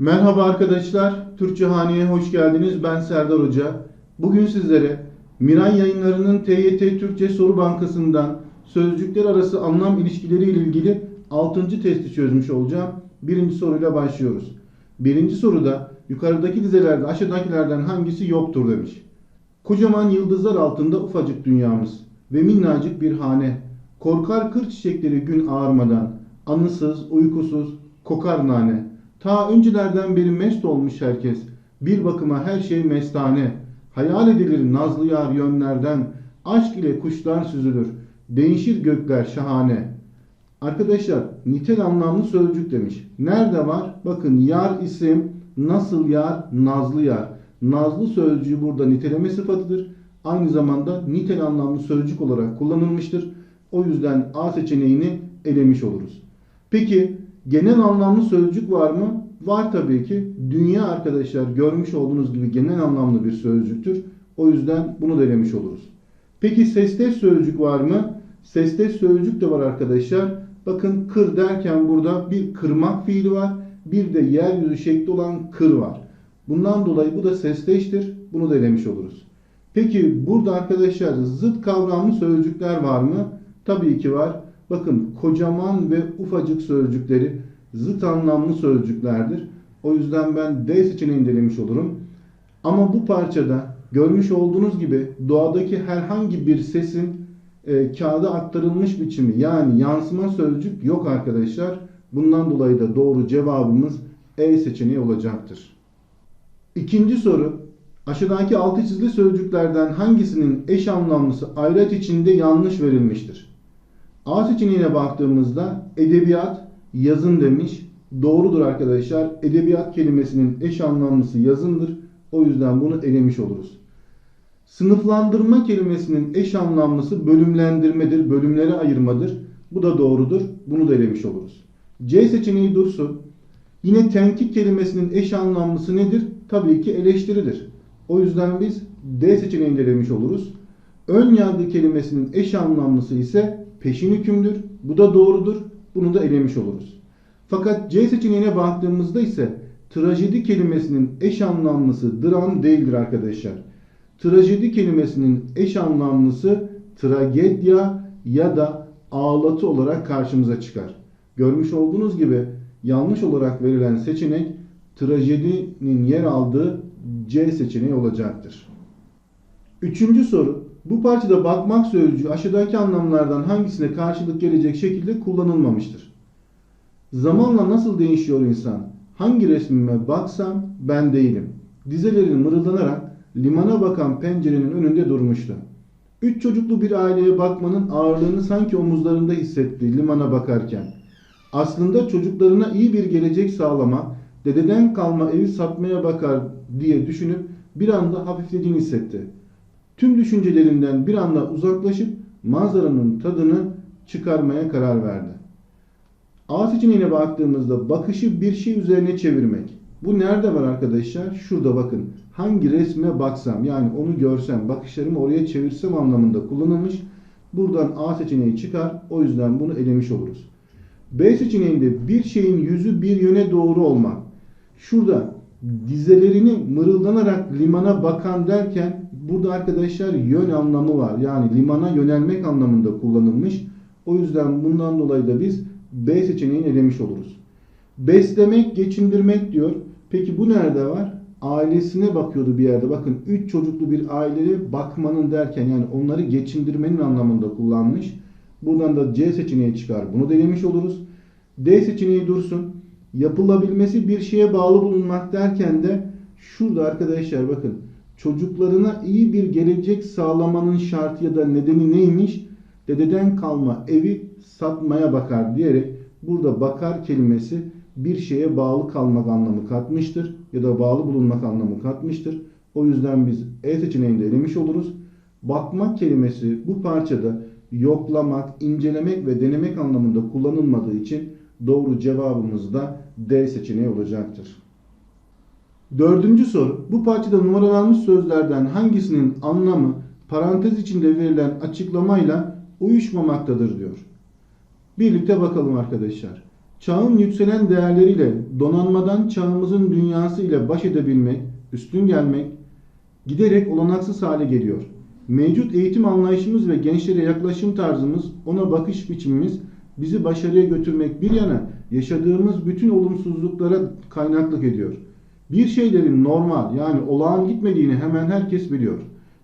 Merhaba arkadaşlar, Türkçe Hane'ye hoş geldiniz. Ben Serdar Hoca. Bugün sizlere Miray Yayınları'nın TYT Türkçe Soru Bankası'ndan sözcükler arası anlam ilişkileri ile ilgili 6. testi çözmüş olacağım. Birinci soruyla başlıyoruz. Birinci soruda yukarıdaki dizelerde aşağıdakilerden hangisi yoktur demiş. Kocaman yıldızlar altında ufacık dünyamız ve minnacık bir hane. Korkar kır çiçekleri gün ağarmadan, anısız, uykusuz, kokar nane. Ta öncelerden beri mest olmuş herkes. Bir bakıma her şey mestane. Hayal edilir nazlı yar yönlerden. Aşk ile kuşlar süzülür. Değişir gökler şahane. Arkadaşlar nitel anlamlı sözcük demiş. Nerede var? Bakın yar isim, nasıl yar, nazlı yar. Nazlı sözcüğü burada niteleme sıfatıdır. Aynı zamanda nitel anlamlı sözcük olarak kullanılmıştır. O yüzden A seçeneğini elemiş oluruz. Peki genel anlamlı sözcük var mı? Var tabii ki. Dünya arkadaşlar görmüş olduğunuz gibi genel anlamlı bir sözcüktür. O yüzden bunu da elemiş oluruz. Peki sestes sözcük var mı? Sestes sözcük de var arkadaşlar. Bakın kır derken burada bir kırmak fiili var. Bir de yeryüzü şekli olan kır var. Bundan dolayı bu da sesteştir. Bunu da elemiş oluruz. Peki burada arkadaşlar zıt kavramlı sözcükler var mı? Tabii ki var. Bakın kocaman ve ufacık sözcükleri zıt anlamlı sözcüklerdir. O yüzden ben D seçeneğini denemiş olurum. Ama bu parçada görmüş olduğunuz gibi doğadaki herhangi bir sesin e, kağıda aktarılmış biçimi yani yansıma sözcük yok arkadaşlar. Bundan dolayı da doğru cevabımız E seçeneği olacaktır. İkinci soru. Aşağıdaki altı çizili sözcüklerden hangisinin eş anlamlısı ayraç içinde yanlış verilmiştir? A seçeneğine baktığımızda edebiyat yazın demiş. Doğrudur arkadaşlar. Edebiyat kelimesinin eş anlamlısı yazındır. O yüzden bunu elemiş oluruz. Sınıflandırma kelimesinin eş anlamlısı bölümlendirmedir, bölümlere ayırmadır. Bu da doğrudur. Bunu da elemiş oluruz. C seçeneği dursun. Yine tenkit kelimesinin eş anlamlısı nedir? Tabii ki eleştiridir. O yüzden biz D seçeneğini elemiş oluruz. Ön yargı kelimesinin eş anlamlısı ise peşin hükümdür. Bu da doğrudur. Bunu da elemiş oluruz. Fakat C seçeneğine baktığımızda ise trajedi kelimesinin eş anlamlısı dram değildir arkadaşlar. Trajedi kelimesinin eş anlamlısı tragedya ya da ağlatı olarak karşımıza çıkar. Görmüş olduğunuz gibi yanlış olarak verilen seçenek trajedinin yer aldığı C seçeneği olacaktır. Üçüncü soru. Bu parçada bakmak sözcüğü aşağıdaki anlamlardan hangisine karşılık gelecek şekilde kullanılmamıştır? Zamanla nasıl değişiyor insan? Hangi resmime baksam ben değilim. Dizelerin mırıldanarak limana bakan pencerenin önünde durmuştu. Üç çocuklu bir aileye bakmanın ağırlığını sanki omuzlarında hissetti limana bakarken. Aslında çocuklarına iyi bir gelecek sağlama, dededen kalma evi satmaya bakar diye düşünüp bir anda hafiflediğini hissetti. Tüm düşüncelerinden bir anda uzaklaşıp manzaranın tadını çıkarmaya karar verdi. A seçeneğine baktığımızda bakışı bir şey üzerine çevirmek. Bu nerede var arkadaşlar? Şurada bakın. Hangi resme baksam yani onu görsem bakışlarımı oraya çevirsem anlamında kullanılmış. Buradan A seçeneği çıkar. O yüzden bunu elemiş oluruz. B seçeneğinde bir şeyin yüzü bir yöne doğru olmak. Şurada dizelerini mırıldanarak limana bakan derken burada arkadaşlar yön anlamı var. Yani limana yönelmek anlamında kullanılmış. O yüzden bundan dolayı da biz B seçeneğini elemiş oluruz. Beslemek, geçindirmek diyor. Peki bu nerede var? Ailesine bakıyordu bir yerde. Bakın 3 çocuklu bir aileye bakmanın derken yani onları geçindirmenin anlamında kullanmış. Buradan da C seçeneği çıkar. Bunu da elemiş oluruz. D seçeneği dursun. Yapılabilmesi bir şeye bağlı bulunmak derken de şurada arkadaşlar bakın çocuklarına iyi bir gelecek sağlamanın şartı ya da nedeni neymiş? Dededen kalma evi satmaya bakar diyerek burada bakar kelimesi bir şeye bağlı kalmak anlamı katmıştır ya da bağlı bulunmak anlamı katmıştır. O yüzden biz E seçeneğinde elemiş oluruz. Bakmak kelimesi bu parçada yoklamak, incelemek ve denemek anlamında kullanılmadığı için doğru cevabımız da D seçeneği olacaktır. Dördüncü soru. Bu parçada numaralanmış sözlerden hangisinin anlamı parantez içinde verilen açıklamayla uyuşmamaktadır diyor. Birlikte bakalım arkadaşlar. Çağın yükselen değerleriyle donanmadan çağımızın dünyası ile baş edebilmek, üstün gelmek giderek olanaksız hale geliyor. Mevcut eğitim anlayışımız ve gençlere yaklaşım tarzımız, ona bakış biçimimiz bizi başarıya götürmek bir yana yaşadığımız bütün olumsuzluklara kaynaklık ediyor. Bir şeylerin normal yani olağan gitmediğini hemen herkes biliyor.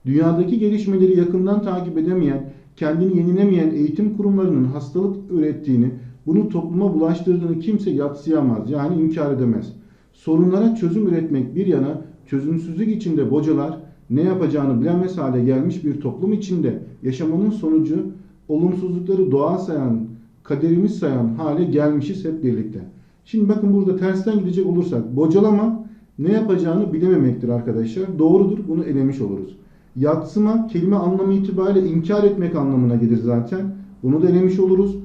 Dünyadaki gelişmeleri yakından takip edemeyen, kendini yenilemeyen eğitim kurumlarının hastalık ürettiğini, bunu topluma bulaştırdığını kimse yatsıyamaz yani inkar edemez. Sorunlara çözüm üretmek bir yana çözümsüzlük içinde bocalar ne yapacağını bilemez hale gelmiş bir toplum içinde yaşamanın sonucu olumsuzlukları doğal sayan, kaderimiz sayan hale gelmişiz hep birlikte. Şimdi bakın burada tersten gidecek olursak bocalama ne yapacağını bilememektir arkadaşlar. Doğrudur bunu elemiş oluruz. Yatsıma kelime anlamı itibariyle inkar etmek anlamına gelir zaten. Bunu da elemiş oluruz.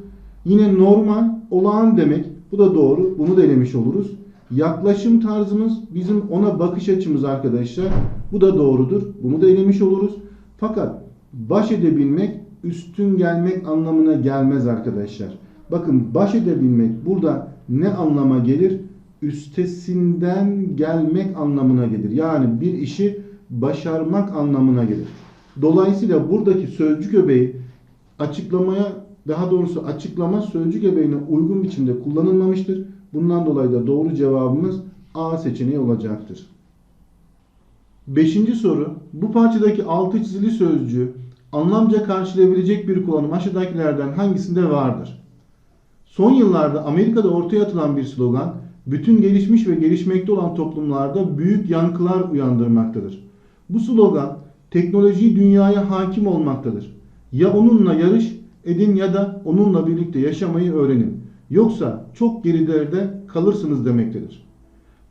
Yine normal, olağan demek. Bu da doğru. Bunu da elemiş oluruz. Yaklaşım tarzımız bizim ona bakış açımız arkadaşlar. Bu da doğrudur. Bunu da elemiş oluruz. Fakat baş edebilmek üstün gelmek anlamına gelmez arkadaşlar. Bakın baş edebilmek burada ne anlama gelir? Üstesinden gelmek anlamına gelir. Yani bir işi başarmak anlamına gelir. Dolayısıyla buradaki sözcük öbeği açıklamaya daha doğrusu açıklama sözcük öbeğine uygun biçimde kullanılmamıştır. Bundan dolayı da doğru cevabımız A seçeneği olacaktır. Beşinci soru. Bu parçadaki altı çizili sözcüğü anlamca karşılayabilecek bir kullanım aşağıdakilerden hangisinde vardır? Son yıllarda Amerika'da ortaya atılan bir slogan, bütün gelişmiş ve gelişmekte olan toplumlarda büyük yankılar uyandırmaktadır. Bu slogan, teknoloji dünyaya hakim olmaktadır. Ya onunla yarış edin ya da onunla birlikte yaşamayı öğrenin. Yoksa çok gerilerde kalırsınız demektedir.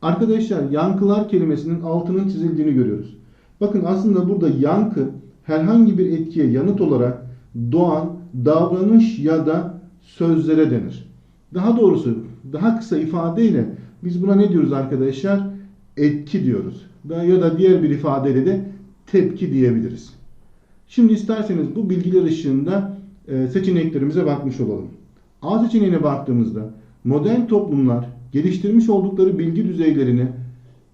Arkadaşlar yankılar kelimesinin altının çizildiğini görüyoruz. Bakın aslında burada yankı herhangi bir etkiye yanıt olarak doğan davranış ya da sözlere denir. Daha doğrusu daha kısa ifadeyle biz buna ne diyoruz arkadaşlar? Etki diyoruz. Ya da diğer bir ifadeyle de tepki diyebiliriz. Şimdi isterseniz bu bilgiler ışığında e, seçeneklerimize bakmış olalım. A seçeneğine baktığımızda modern toplumlar geliştirmiş oldukları bilgi düzeylerini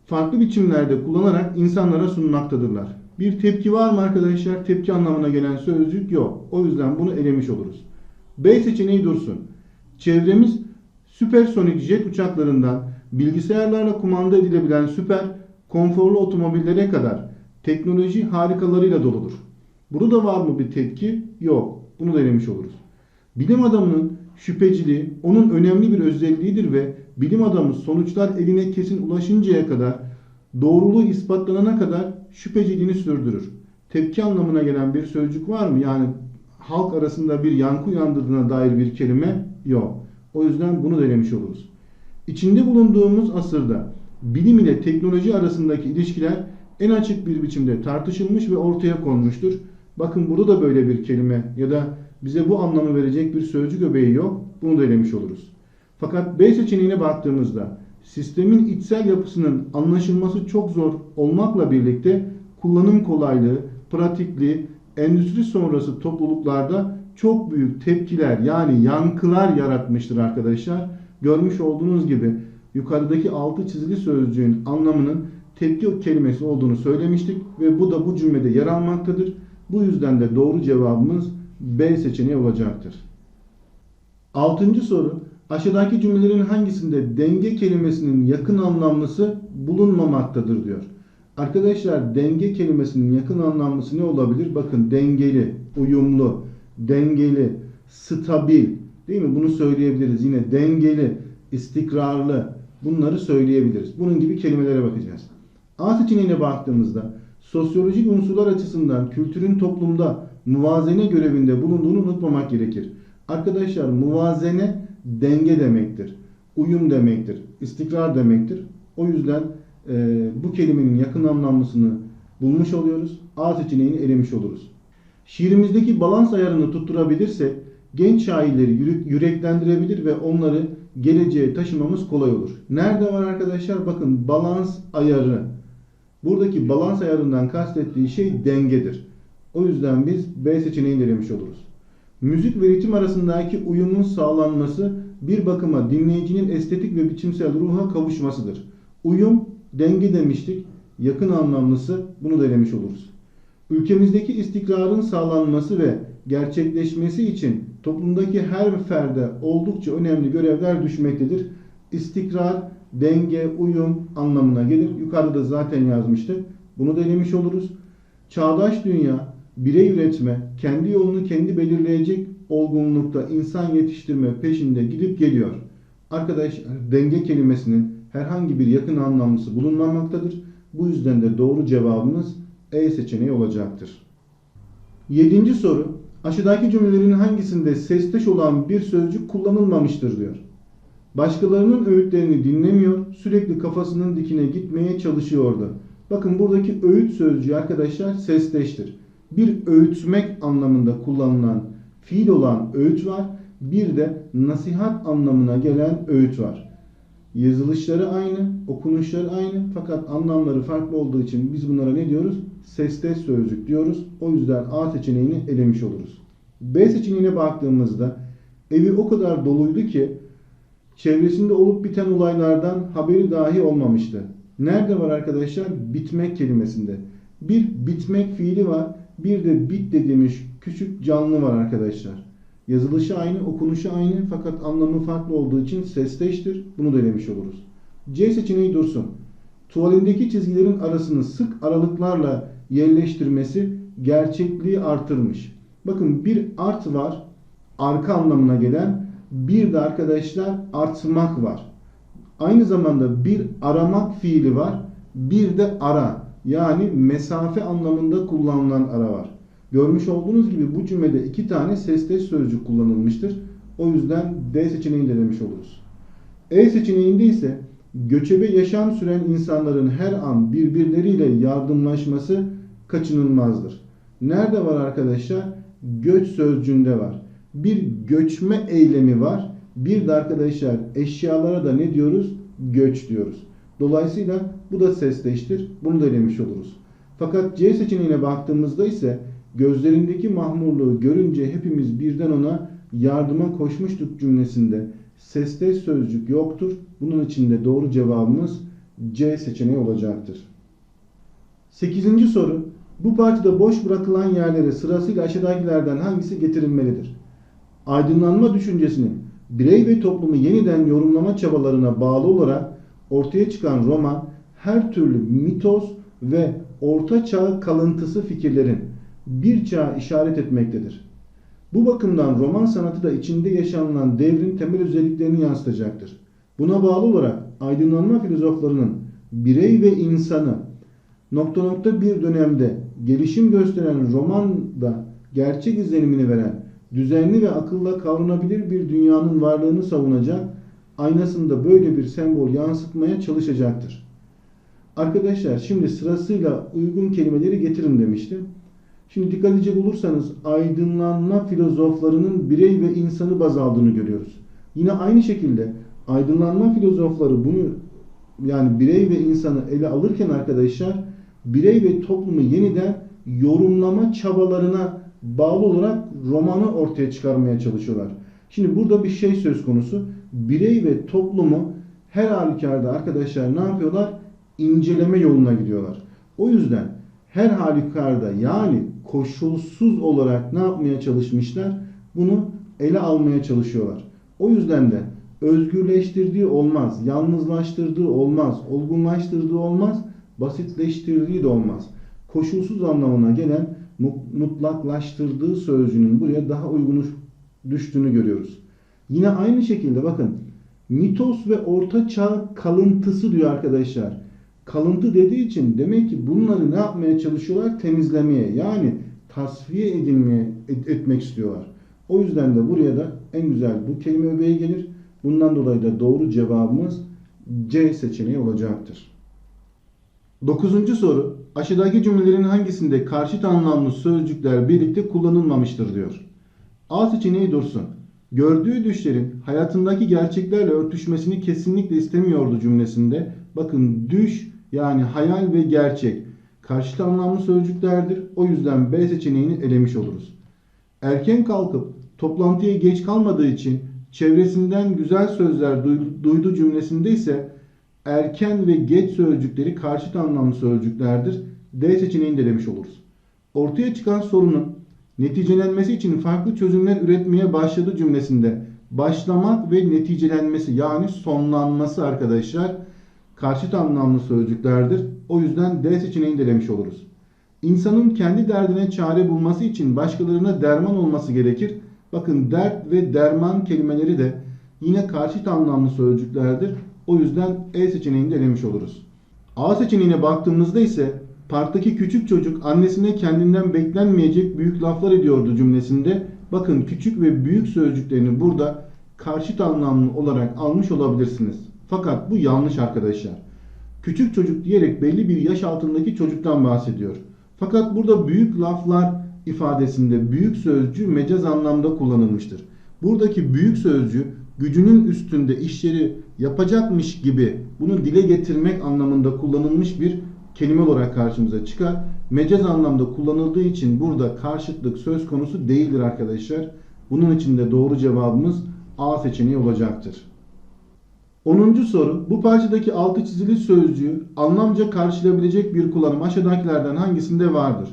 farklı biçimlerde kullanarak insanlara sunmaktadırlar. Bir tepki var mı arkadaşlar? Tepki anlamına gelen sözcük yok. O yüzden bunu elemiş oluruz. B seçeneği dursun. Çevremiz süpersonik jet uçaklarından bilgisayarlarla kumanda edilebilen süper konforlu otomobillere kadar teknoloji harikalarıyla doludur. Burada var mı bir tepki? Yok. Bunu da elemiş oluruz. Bilim adamının şüpheciliği onun önemli bir özelliğidir ve bilim adamı sonuçlar eline kesin ulaşıncaya kadar doğruluğu ispatlanana kadar şüpheciliğini sürdürür. Tepki anlamına gelen bir sözcük var mı? Yani halk arasında bir yankı uyandırdığına dair bir kelime yok. O yüzden bunu denemiş oluruz. İçinde bulunduğumuz asırda bilim ile teknoloji arasındaki ilişkiler en açık bir biçimde tartışılmış ve ortaya konmuştur. Bakın burada da böyle bir kelime ya da bize bu anlamı verecek bir sözcük öbeği yok. Bunu da elemiş oluruz. Fakat B seçeneğine baktığımızda sistemin içsel yapısının anlaşılması çok zor olmakla birlikte kullanım kolaylığı, pratikliği, endüstri sonrası topluluklarda çok büyük tepkiler yani yankılar yaratmıştır arkadaşlar. Görmüş olduğunuz gibi yukarıdaki altı çizili sözcüğün anlamının tepki kelimesi olduğunu söylemiştik ve bu da bu cümlede yer almaktadır. Bu yüzden de doğru cevabımız B seçeneği olacaktır. Altıncı soru. Aşağıdaki cümlelerin hangisinde denge kelimesinin yakın anlamlısı bulunmamaktadır diyor. Arkadaşlar denge kelimesinin yakın anlamlısı ne olabilir? Bakın dengeli, uyumlu, dengeli, stabil değil mi? Bunu söyleyebiliriz. Yine dengeli, istikrarlı bunları söyleyebiliriz. Bunun gibi kelimelere bakacağız. A seçeneğine baktığımızda sosyolojik unsurlar açısından kültürün toplumda muvazene görevinde bulunduğunu unutmamak gerekir. Arkadaşlar muvazene denge demektir. Uyum demektir. istikrar demektir. O yüzden e, bu kelimenin yakın anlamlısını bulmuş oluyoruz. A seçeneğini elemiş oluruz. Şiirimizdeki balans ayarını tutturabilirsek genç şairleri yüreklendirebilir ve onları geleceğe taşımamız kolay olur. Nerede var arkadaşlar? Bakın balans ayarı. Buradaki balans ayarından kastettiği şey dengedir. O yüzden biz B seçeneğini elemiş oluruz. Müzik ve ritim arasındaki uyumun sağlanması bir bakıma dinleyicinin estetik ve biçimsel ruha kavuşmasıdır. Uyum, denge demiştik. Yakın anlamlısı bunu da elemiş oluruz. Ülkemizdeki istikrarın sağlanması ve gerçekleşmesi için toplumdaki her ferde oldukça önemli görevler düşmektedir. İstikrar, denge, uyum anlamına gelir. Yukarıda da zaten yazmıştık. Bunu da elemiş oluruz. Çağdaş dünya birey üretme, kendi yolunu kendi belirleyecek olgunlukta insan yetiştirme peşinde gidip geliyor. Arkadaşlar denge kelimesinin herhangi bir yakın anlamlısı bulunmamaktadır. Bu yüzden de doğru cevabımız E seçeneği olacaktır. Yedinci soru. Aşağıdaki cümlelerin hangisinde sesteş olan bir sözcük kullanılmamıştır diyor. Başkalarının öğütlerini dinlemiyor, sürekli kafasının dikine gitmeye çalışıyordu. Bakın buradaki öğüt sözcüğü arkadaşlar sesteştir. Bir öğütmek anlamında kullanılan fiil olan öğüt var. Bir de nasihat anlamına gelen öğüt var. Yazılışları aynı, okunuşları aynı fakat anlamları farklı olduğu için biz bunlara ne diyoruz? Sesteş sözcük diyoruz. O yüzden A seçeneğini elemiş oluruz. B seçeneğine baktığımızda evi o kadar doluydu ki çevresinde olup biten olaylardan haberi dahi olmamıştı. Nerede var arkadaşlar? Bitmek kelimesinde. Bir bitmek fiili var. Bir de bit dediğimiz küçük canlı var arkadaşlar. Yazılışı aynı, okunuşu aynı fakat anlamı farklı olduğu için sesteştir. Bunu da elemiş oluruz. C seçeneği dursun. Tuvalindeki çizgilerin arasını sık aralıklarla yerleştirmesi gerçekliği artırmış. Bakın bir art var, arka anlamına gelen. Bir de arkadaşlar artmak var. Aynı zamanda bir aramak fiili var. Bir de ara yani mesafe anlamında kullanılan ara var. Görmüş olduğunuz gibi bu cümlede iki tane sesteş sözcük kullanılmıştır. O yüzden D seçeneğini de demiş oluruz. E seçeneğinde ise göçebe yaşam süren insanların her an birbirleriyle yardımlaşması kaçınılmazdır. Nerede var arkadaşlar? Göç sözcüğünde var. Bir göçme eylemi var. Bir de arkadaşlar eşyalara da ne diyoruz? Göç diyoruz. Dolayısıyla bu da sesteştir. Bunu da elemiş oluruz. Fakat C seçeneğine baktığımızda ise gözlerindeki mahmurluğu görünce hepimiz birden ona yardıma koşmuştuk cümlesinde sesteş sözcük yoktur. Bunun için de doğru cevabımız C seçeneği olacaktır. 8. soru. Bu parçada boş bırakılan yerlere sırasıyla aşağıdakilerden hangisi getirilmelidir? Aydınlanma düşüncesinin birey ve toplumu yeniden yorumlama çabalarına bağlı olarak ortaya çıkan roman her türlü mitos ve orta çağ kalıntısı fikirlerin bir çağa işaret etmektedir. Bu bakımdan roman sanatı da içinde yaşanılan devrin temel özelliklerini yansıtacaktır. Buna bağlı olarak aydınlanma filozoflarının birey ve insanı nokta nokta bir dönemde gelişim gösteren romanda gerçek izlenimini veren düzenli ve akılla kavranabilir bir dünyanın varlığını savunacak, aynasında böyle bir sembol yansıtmaya çalışacaktır. Arkadaşlar şimdi sırasıyla uygun kelimeleri getirin demiştim. Şimdi dikkat edecek olursanız aydınlanma filozoflarının birey ve insanı baz aldığını görüyoruz. Yine aynı şekilde aydınlanma filozofları bunu yani birey ve insanı ele alırken arkadaşlar birey ve toplumu yeniden yorumlama çabalarına bağlı olarak romanı ortaya çıkarmaya çalışıyorlar. Şimdi burada bir şey söz konusu. Birey ve toplumu her halükarda arkadaşlar ne yapıyorlar? İnceleme yoluna gidiyorlar. O yüzden her halükarda yani koşulsuz olarak ne yapmaya çalışmışlar? Bunu ele almaya çalışıyorlar. O yüzden de özgürleştirdiği olmaz, yalnızlaştırdığı olmaz, olgunlaştırdığı olmaz, basitleştirdiği de olmaz. Koşulsuz anlamına gelen mutlaklaştırdığı sözcüğünün buraya daha uygun düştüğünü görüyoruz. Yine aynı şekilde bakın mitos ve orta çağ kalıntısı diyor arkadaşlar. Kalıntı dediği için demek ki bunları ne yapmaya çalışıyorlar? Temizlemeye yani tasfiye edilmeye et, etmek istiyorlar. O yüzden de buraya da en güzel bu kelime öbeği gelir. Bundan dolayı da doğru cevabımız C seçeneği olacaktır. Dokuzuncu soru. Aşağıdaki cümlelerin hangisinde karşıt anlamlı sözcükler birlikte kullanılmamıştır diyor. A seçeneği dursun. Gördüğü düşlerin hayatındaki gerçeklerle örtüşmesini kesinlikle istemiyordu cümlesinde. Bakın düş yani hayal ve gerçek karşıt anlamlı sözcüklerdir. O yüzden B seçeneğini elemiş oluruz. Erken kalkıp toplantıya geç kalmadığı için çevresinden güzel sözler duy- duydu cümlesinde ise erken ve geç sözcükleri karşıt anlamlı sözcüklerdir. D seçeneğini de demiş oluruz. Ortaya çıkan sorunun neticelenmesi için farklı çözümler üretmeye başladı cümlesinde başlamak ve neticelenmesi yani sonlanması arkadaşlar karşıt anlamlı sözcüklerdir. O yüzden D seçeneğini de demiş oluruz. İnsanın kendi derdine çare bulması için başkalarına derman olması gerekir. Bakın dert ve derman kelimeleri de yine karşıt anlamlı sözcüklerdir. O yüzden E seçeneğini de demiş oluruz. A seçeneğine baktığımızda ise parktaki küçük çocuk annesine kendinden beklenmeyecek büyük laflar ediyordu cümlesinde. Bakın küçük ve büyük sözcüklerini burada karşıt anlamlı olarak almış olabilirsiniz. Fakat bu yanlış arkadaşlar. Küçük çocuk diyerek belli bir yaş altındaki çocuktan bahsediyor. Fakat burada büyük laflar ifadesinde büyük sözcü mecaz anlamda kullanılmıştır. Buradaki büyük sözcü gücünün üstünde işleri yapacakmış gibi bunu dile getirmek anlamında kullanılmış bir kelime olarak karşımıza çıkar. Mecaz anlamda kullanıldığı için burada karşıtlık söz konusu değildir arkadaşlar. Bunun için de doğru cevabımız A seçeneği olacaktır. 10. soru. Bu parçadaki altı çizili sözcüğü anlamca karşılayabilecek bir kullanım aşağıdakilerden hangisinde vardır?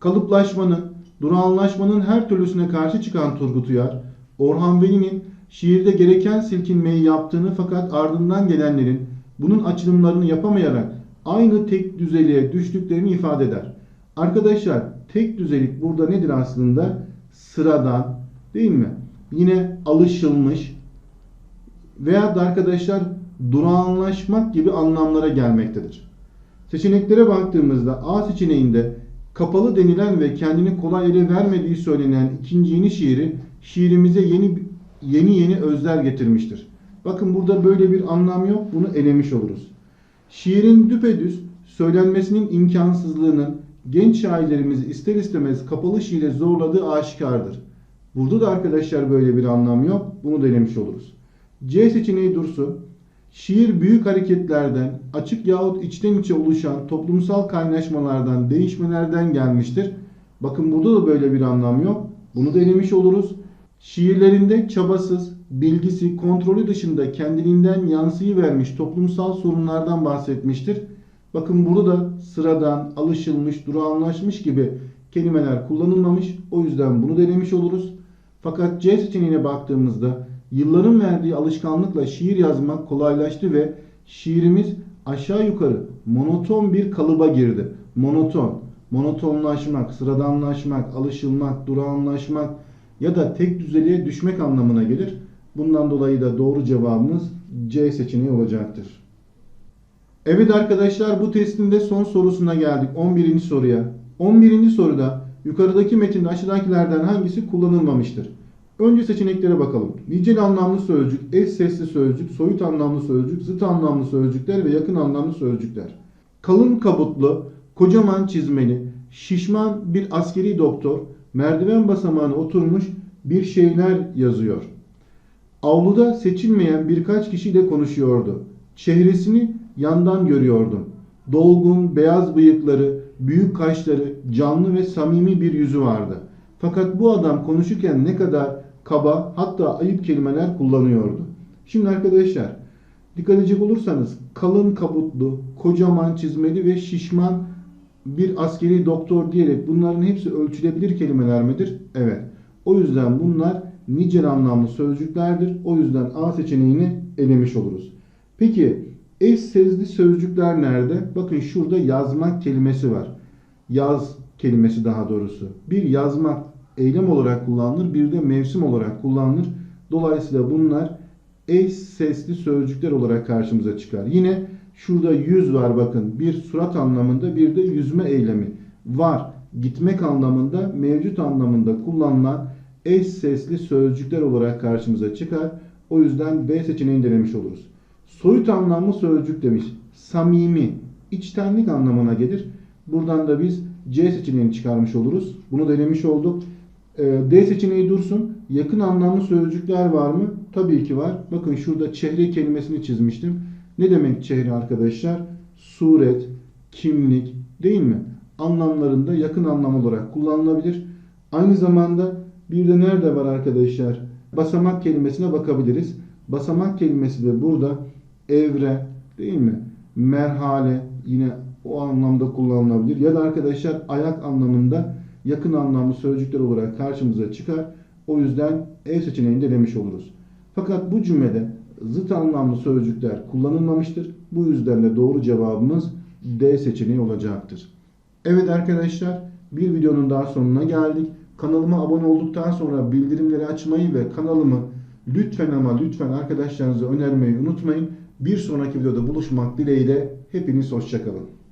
Kalıplaşmanın, durağanlaşmanın her türlüsüne karşı çıkan Turgut Uyar, Orhan Veli'nin şiirde gereken silkinmeyi yaptığını fakat ardından gelenlerin bunun açılımlarını yapamayarak aynı tek düzeliğe düştüklerini ifade eder. Arkadaşlar tek düzelik burada nedir aslında? Sıradan değil mi? Yine alışılmış veya da arkadaşlar durağanlaşmak gibi anlamlara gelmektedir. Seçeneklere baktığımızda A seçeneğinde kapalı denilen ve kendini kolay ele vermediği söylenen ikinci yeni şiiri şiirimize yeni yeni yeni özler getirmiştir. Bakın burada böyle bir anlam yok. Bunu elemiş oluruz. Şiirin düpedüz söylenmesinin imkansızlığının genç şairlerimizi ister istemez kapalı şiire zorladığı aşikardır. Burada da arkadaşlar böyle bir anlam yok. Bunu denemiş oluruz. C seçeneği dursun. Şiir büyük hareketlerden, açık yahut içten içe oluşan toplumsal kaynaşmalardan, değişmelerden gelmiştir. Bakın burada da böyle bir anlam yok. Bunu denemiş oluruz. Şiirlerinde çabasız, bilgisi, kontrolü dışında kendiliğinden yansıyı vermiş toplumsal sorunlardan bahsetmiştir. Bakın burada da sıradan, alışılmış, durağanlaşmış gibi kelimeler kullanılmamış. O yüzden bunu denemiş oluruz. Fakat C seçeneğine baktığımızda yılların verdiği alışkanlıkla şiir yazmak kolaylaştı ve şiirimiz aşağı yukarı monoton bir kalıba girdi. Monoton, monotonlaşmak, sıradanlaşmak, alışılmak, durağanlaşmak ya da tek düzeliğe düşmek anlamına gelir. Bundan dolayı da doğru cevabımız C seçeneği olacaktır. Evet arkadaşlar bu testin de son sorusuna geldik. 11. soruya. 11. soruda yukarıdaki metinde aşağıdakilerden hangisi kullanılmamıştır? Önce seçeneklere bakalım. Nicel anlamlı sözcük, eş sesli sözcük, soyut anlamlı sözcük, zıt anlamlı sözcükler ve yakın anlamlı sözcükler. Kalın kabutlu, kocaman çizmeli, şişman bir askeri doktor merdiven basamağına oturmuş bir şeyler yazıyor. Avluda seçilmeyen birkaç kişiyle konuşuyordu. Çehresini yandan görüyordum. Dolgun, beyaz bıyıkları, büyük kaşları, canlı ve samimi bir yüzü vardı. Fakat bu adam konuşurken ne kadar kaba hatta ayıp kelimeler kullanıyordu. Şimdi arkadaşlar dikkat edecek olursanız kalın kabutlu, kocaman çizmeli ve şişman bir askeri doktor diyerek bunların hepsi ölçülebilir kelimeler midir? Evet. O yüzden bunlar nicel anlamlı sözcüklerdir. O yüzden A seçeneğini elemiş oluruz. Peki eş sezli sözcükler nerede? Bakın şurada yazmak kelimesi var. Yaz kelimesi daha doğrusu. Bir yazmak eylem olarak kullanılır, bir de mevsim olarak kullanılır. Dolayısıyla bunlar eş sesli sözcükler olarak karşımıza çıkar. Yine şurada yüz var bakın. Bir surat anlamında bir de yüzme eylemi var. Gitmek anlamında, mevcut anlamında kullanılan eş sesli sözcükler olarak karşımıza çıkar. O yüzden B seçeneğini denemiş oluruz. Soyut anlamlı sözcük demiş. Samimi, içtenlik anlamına gelir. Buradan da biz C seçeneğini çıkarmış oluruz. Bunu denemiş olduk. Ee, D seçeneği dursun. Yakın anlamlı sözcükler var mı? Tabii ki var. Bakın şurada çehre kelimesini çizmiştim. Ne demek çehre arkadaşlar? Suret, kimlik değil mi? Anlamlarında yakın anlam olarak kullanılabilir. Aynı zamanda bir de nerede var arkadaşlar? basamak kelimesine bakabiliriz. Basamak kelimesi de burada evre değil mi? Merhale yine o anlamda kullanılabilir. Ya da arkadaşlar ayak anlamında yakın anlamlı sözcükler olarak karşımıza çıkar. O yüzden ev seçeneğinde demiş oluruz. Fakat bu cümlede zıt anlamlı sözcükler kullanılmamıştır. Bu yüzden de doğru cevabımız D seçeneği olacaktır. Evet arkadaşlar bir videonun daha sonuna geldik. Kanalıma abone olduktan sonra bildirimleri açmayı ve kanalımı lütfen ama lütfen arkadaşlarınıza önermeyi unutmayın. Bir sonraki videoda buluşmak dileğiyle hepiniz hoşçakalın.